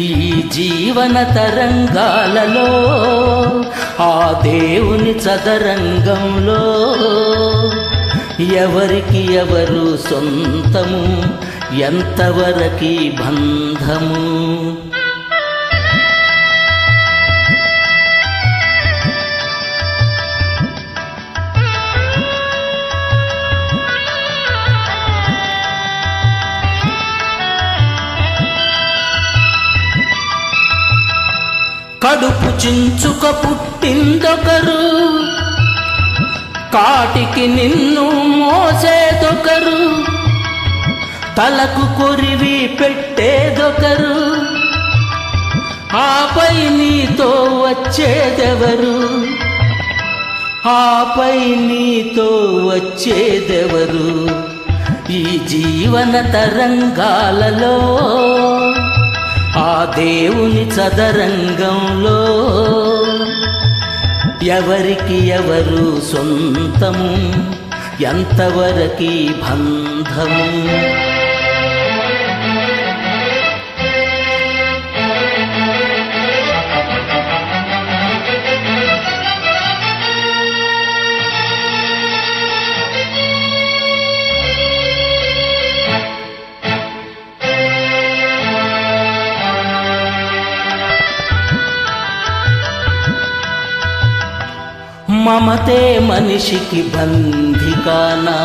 ఈ జీవన తరంగాలలో ఆ దేవుని చదరంగంలో ఎవరికి ఎవరు సొంతము ఎంతవరకి బంధము? కడుపు చించుక పుట్టిందొకరు. కాటికి నిన్ను మోసేదొకరు. తలకు కొరివి పెట్టేదొకరు. ఆపై నీతో వచ్చేదెవరు? ఆపై నీతో వచ్చేదెవరు? ఈ జీవన తరంగాలలో దేవుని చదరంగంలో ఎవరికి ఎవరు సొంతము ఎంతవరకి బంధము? మమతే మనిషికి బంధికానా?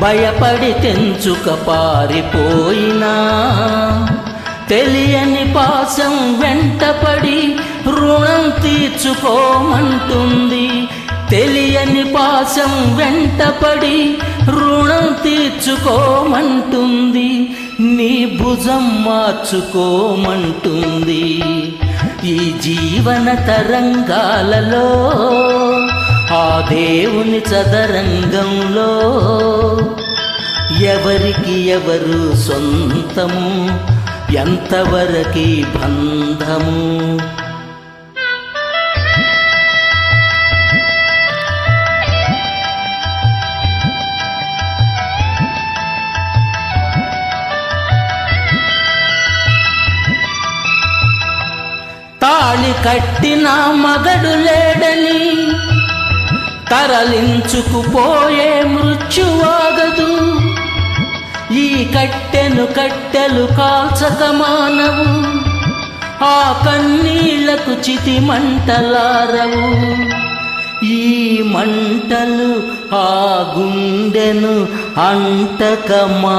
భయపడి తెంచుక పారిపోయినా? తెలియని పాసం వెంటపడి రుణం తీర్చుకోమంటుంది. తెలియని పాసం వెంటపడి రుణం తీర్చుకోమంటుంది. నీ భుజం మార్చుకోమంటుంది. ఈ జీవన తరంగాలలో ఆ దేవుని చదరంగంలో ఎవరికి ఎవరు సొంతము ఎంతవరకి బంధము? కట్టిన మగడు లేడని తరలించుకుపోయే మృత్యువాగదు. ఈ కట్టెను కట్టెలు కాల్చక మానవు ఆ కన్నీళ్ళకు చితి మంటలారవు. ఈ మంటలు ఆ గుండెను అంటక మా